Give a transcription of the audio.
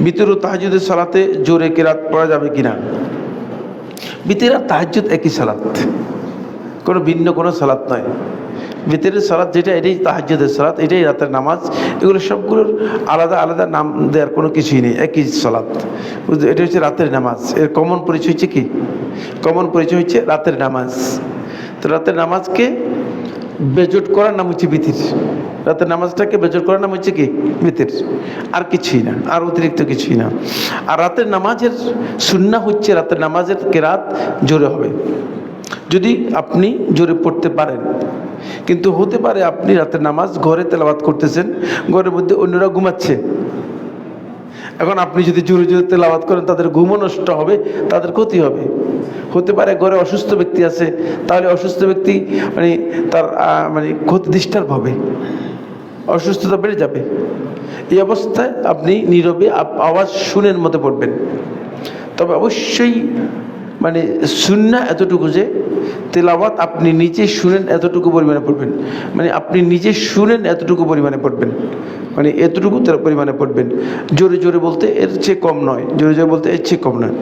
বিতর তাহাজুদের সালাতে জোরে কেরাত পড়া যাবে কিনা? বিতের আর তাহাজুদ একই সালাত। কোনো ভিন্ন কোনো সালাত নয়। ভিতরের সালাত যেটা, এটাই তাহাজ্জুদের সালাত, এটাই রাতের নামাজ। এগুলো সবগুলোর আলাদা আলাদা নাম দেওয়ার কোনো কিছুই নেই, একই সালাত। এটা হচ্ছে রাতের নামাজ। এর কমন পরিচয় হচ্ছে কি? কমন পরিচয় হচ্ছে রাতের নামাজ। তো রাতের নামাজকে বেজট করার নাম হচ্ছে বিতির। রাতের নামাজটাকে বেজট করার নাম হচ্ছে কি? বিতির আর কিছুই না, আর অতিরিক্ত কিছুই না। আর রাতের নামাজের সুন্না হচ্ছে রাতের নামাজের কেরাত জোরে হবে। যদি আপনি জোরে পড়তে পারেন, কিন্তু হতে পারে আপনি রাতের নামাজ ঘরে তেলাবাত করতেছেন, ঘরের মধ্যে অন্যরা ঘুমাচ্ছে। এখন আপনি যদি জোরে জোরে তেলাবাত করেন, তাদের ঘুমও নষ্ট হবে, তাদের ক্ষতি হবে। হতে পারে ঘরে অসুস্থ ব্যক্তি আছে, তাহলে অসুস্থ ব্যক্তি মানে তার মানে ক্ষতি ডিস্টার্ব হবে। অসুস্থতা বেড়ে যাবে। এই অবস্থায় আপনি নীরবে আওয়াজ শুনের মতো পড়বেন। তবে অবশ্যই মানে সুন্না এতটুকু যে, তেলাওয়াত আপনি নিজে শুনেন এতটুকু পরিমাণে পড়বেন। মানে আপনি নিজে শুনেন এতটুকু পরিমাণে পড়বেন। মানে এতটুকু পরিমাণে পড়বেন। জোরে জোরে বলতে এর চেয়ে কম নয়। জোরে জোরে বলতে এর চেয়ে কম নয়।